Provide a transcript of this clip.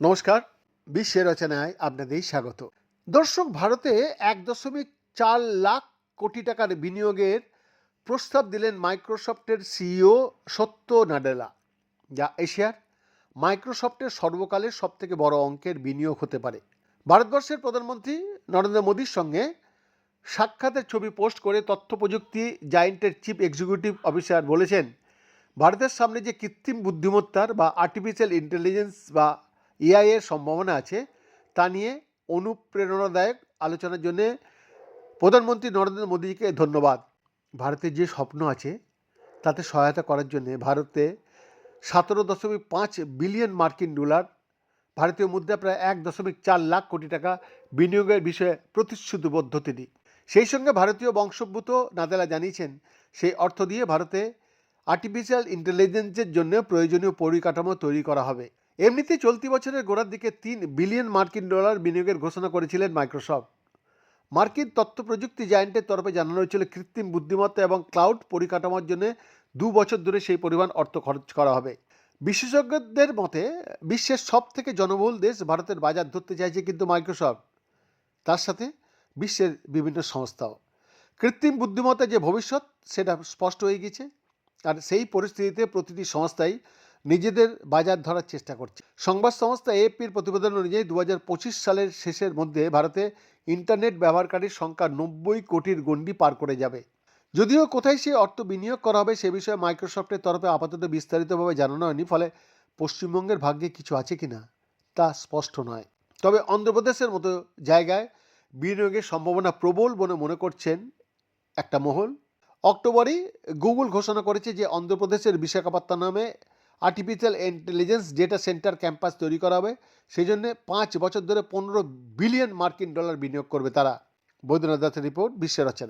নমস্কার, বিশ্বের রচনায় আপনাদের স্বাগত। দর্শক, ভারতে এক দশমিক চার লাখ কোটি টাকার বিনিয়োগের প্রস্তাব দিলেন মাইক্রোসফটের সিইও সত্য নাডেলা। যা এশিয়ার মাইক্রোসফটের সর্বকালের সবথেকে বড় অঙ্কের বিনিয়োগ হতে পারে। ভারতবর্ষের প্রধানমন্ত্রী নরেন্দ্র মোদীর সঙ্গে সাক্ষাতের ছবি পোস্ট করে তথ্য প্রযুক্তি জায়েন্টের চিফ এক্সিকিউটিভ অফিসার বলেছেন, ভারতের সামনে যে কৃত্রিম বুদ্ধিমত্তার বা আর্টিফিশিয়াল ইন্টেলিজেন্স বা এআই এর সম্ভাবনা আছে, তা নিয়ে অনুপ্রেরণাদায়ক আলোচনার জন্য প্রধানমন্ত্রী নরেন্দ্র মোদীকে ধন্যবাদ। ভারতের যে স্বপ্ন আছে, তাতে সহায়তা করার জন্য ভারতে সতেরো দশমিক পাঁচ বিলিয়ন মার্কিন ডলার, ভারতীয় মুদ্রা প্রায় এক দশমিক চার লাখ কোটি টাকা বিনিয়োগের বিষয়ে প্রতিশ্রুতিবদ্ধ তিনি। সেই সঙ্গে ভারতীয় বংশোদ্ভূত নাদেলা জানিয়েছেন, সেই অর্থ দিয়ে ভারতে আর্টিফিশিয়াল ইন্টেলিজেন্সের জন্য প্রয়োজনীয় পরিকাঠামো তৈরি করা হবে। এমনিতে চলতি বছরের গোড়ার দিকে তিন বিলিয়ন মার্কিন ডলার বিনিয়োগের ঘোষণা করেছিলেন মাইক্রোসফট। মার্কিন তথ্য প্রযুক্তি জায়েন্টের তরফে জানানো হয়েছিল কৃত্রিম বুদ্ধিমত্তা এবং ক্লাউড পরিকাঠামোর জন্য দু বছর ধরে সেই পরিমাণ অর্থ খরচ করা হবে। বিশেষজ্ঞদের মতে, বিশ্বের সব থেকে জনবহুল দেশ ভারতের বাজার ধরতে চাইছে কিন্তু মাইক্রোসফট। তার সাথে বিশ্বের বিভিন্ন সংস্থাও। কৃত্রিম বুদ্ধিমত্তা যে ভবিষ্যৎ, সেটা স্পষ্ট হয়ে গেছে আর সেই পরিস্থিতিতে প্রতিটি সংস্থাই নিজেদের বাজার ধরার চেষ্টা করছে। সংবাদ সংস্থা এএপির প্রতিবেদন অনুযায়ী দু হাজার পঁচিশ সালের শেষের মধ্যে ভারতে ইন্টারনেট ব্যবহারকারীর সংখ্যা নব্বই কোটির গণ্ডি পার করে যাবে। যদিও কোথায় সে অর্থ বিনিয়োগ করা হবে, সে বিষয়ে মাইক্রোসফটের তরফে আপাতত বিস্তারিতভাবে জানানো হয়নি, ফলে পশ্চিমবঙ্গের ভাগ্যে কিছু আছে কিনা তা স্পষ্ট নয়। তবে অন্ধ্রপ্রদেশের মতো জায়গায় বিনিয়োগের সম্ভাবনা প্রবল বলে মনে করছেন একটা মহল। অক্টোবরে গুগল ঘোষণা করেছে যে অন্ধ্রপ্রদেশের বিশাখাপত্তনমে নামে artificial intelligence data centre campus তৈরি করা হবে। সেই জন্য পাঁচ বছর ধরে পনেরো বিলিয়ন মার্কিন ডলার বিনিয়োগ করবে তারা। বৈদ্যনাথ দাসের রিপোর্ট, বিশ্বের রচনা